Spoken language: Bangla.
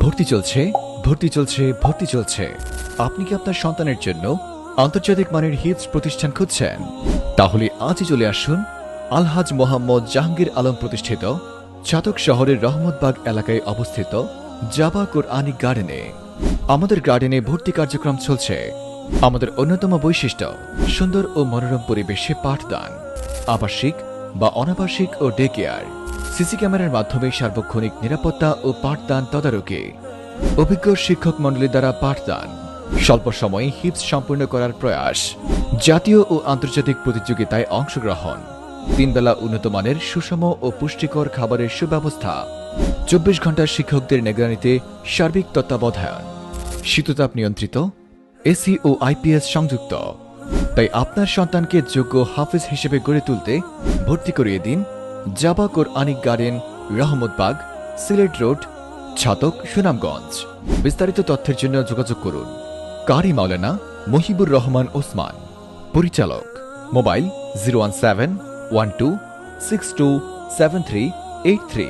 ভর্তি চলছে ভর্তি চলছে ভর্তি চলছে। আপনি কি আপনার সন্তানের জন্য আন্তর্জাতিক মানের হিপস প্রতিষ্ঠান খুঁজছেন? তাহলে আজই চলে আসুন আলহাজ মোহাম্মদ জাহাঙ্গীর আলম প্রতিষ্ঠিত চাতক শহরের রহমতবাগ এলাকায় অবস্থিত জাবা কোরআনিক গার্ডেনে। আমাদের গার্ডেনে ভর্তি কার্যক্রম চলছে। আমাদের অন্যতম বৈশিষ্ট্য, সুন্দর ও মনোরম পরিবেশে পাঠদান, আবাসিক বা অনাবাসিক ও ডে কেয়ার। সিসি ক্যামেরার মাধ্যমে সার্বক্ষণিক নিরাপত্তা ও পাঠদান তদারকি। অভিজ্ঞ শিক্ষক মণ্ডলী দ্বারা পাঠদান। স্বল্প সময়ে হিপস সম্পূর্ণ করার প্রয়াস। জাতীয় ও আন্তর্জাতিক প্রতিযোগিতায় অংশগ্রহণ। তিনবেলা উন্নত মানের সুষম ও পুষ্টিকর খাবারের সুব্যবস্থা। চব্বিশ ঘণ্টা শিক্ষকদের নিগরানিতে সার্বিক তত্ত্বাবধায়ন শীততাপ নিয়ন্ত্রিত। এসি ও আইপিএস সংযুক্ত। তাই আপনার সন্তানকে যোগ্য হাফিজ হিসেবে গড়ে তুলতে ভর্তি করিয়ে দিন জাবা Quranic garden Rahmatbag Sylhet road, Chhatak, Sunamganj. বিস্তারিত তথ্যের জন্য যোগাযোগ করুন। কারি মাওলানা মহিবুর রহমান ওসমান। পরিচালক, mobile zero one seven one two six two seven three eight three.